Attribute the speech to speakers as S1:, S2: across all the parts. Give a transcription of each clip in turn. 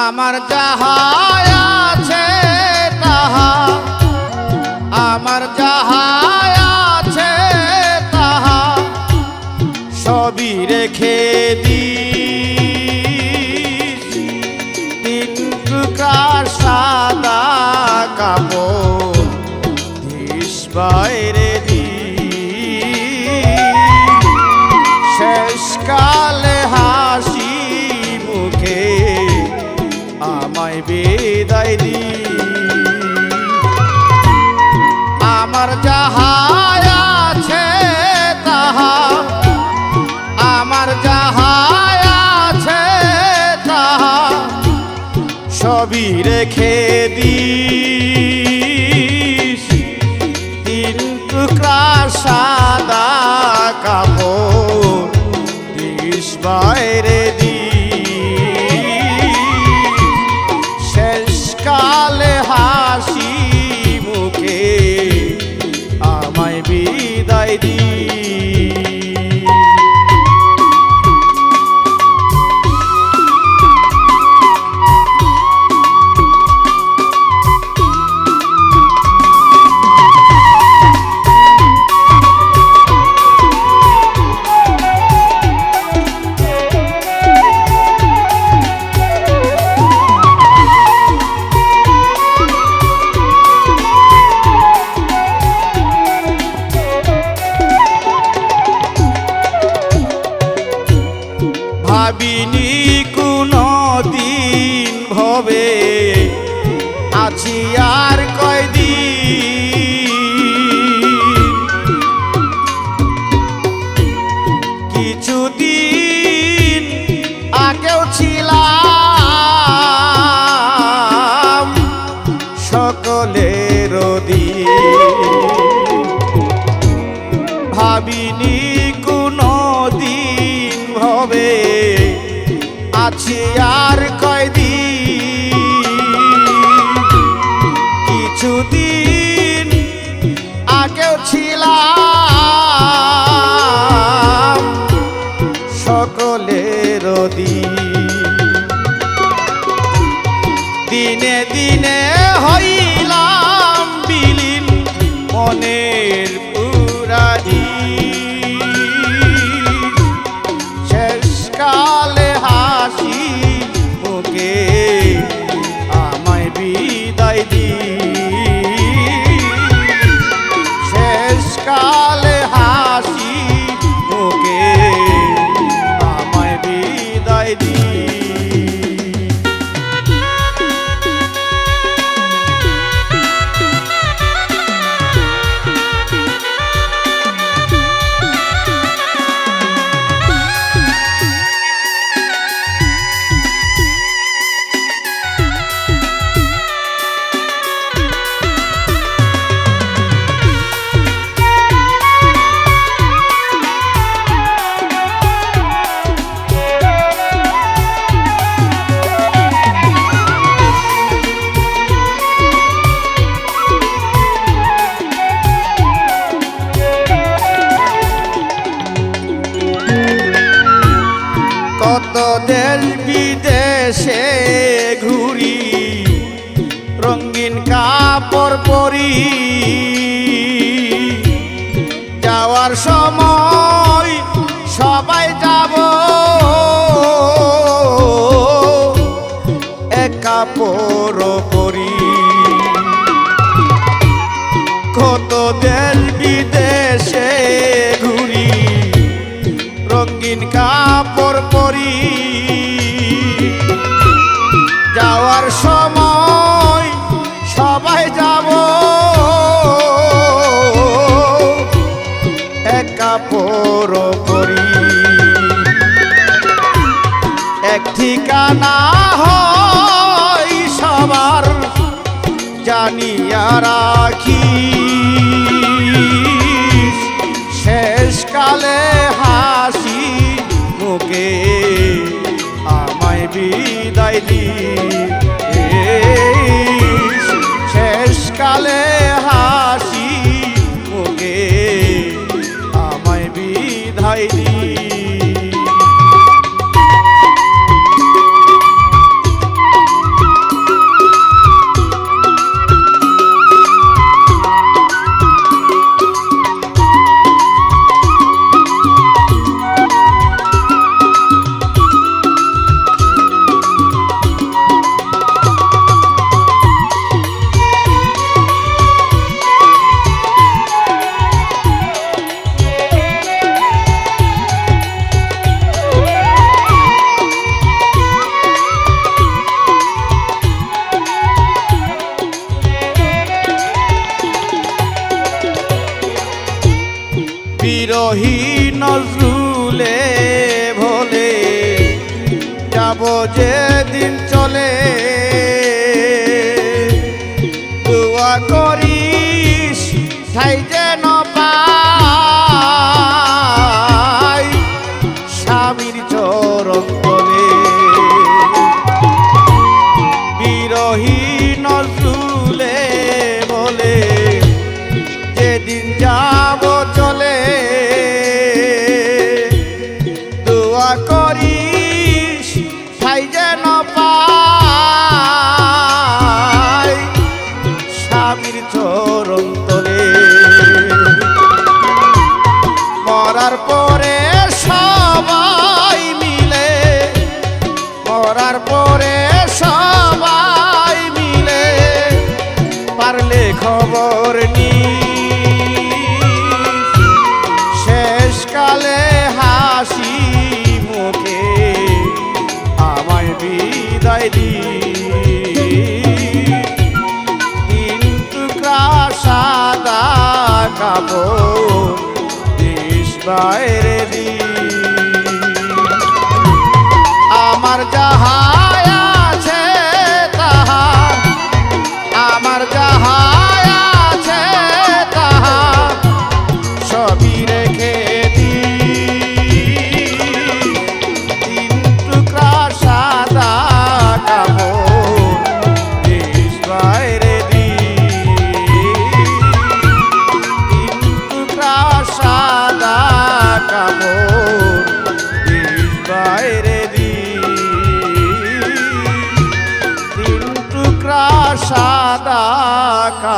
S1: আমার যাহা আমায় বিদায় দি আমার যাহা আছে তাহা, আমার যাহা আছে তাহা, সবই রেখে টুকরা সাদা কাপড় দিস বাইরে বিদায় olhei সময় সবাই যাব। এক পর পরি কত দেশ ঠিকানা হয় সবার, জানিয়া রাখি শেষকালে হাসি মুখে আমায় বিদায় দি শেষকালে হাসি মুখে আমায় বিদায় দি নজরুলে ভোলে যাব যে দিন চলে। দোয়া করিস ঠাই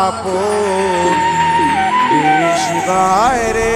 S1: আপন। রে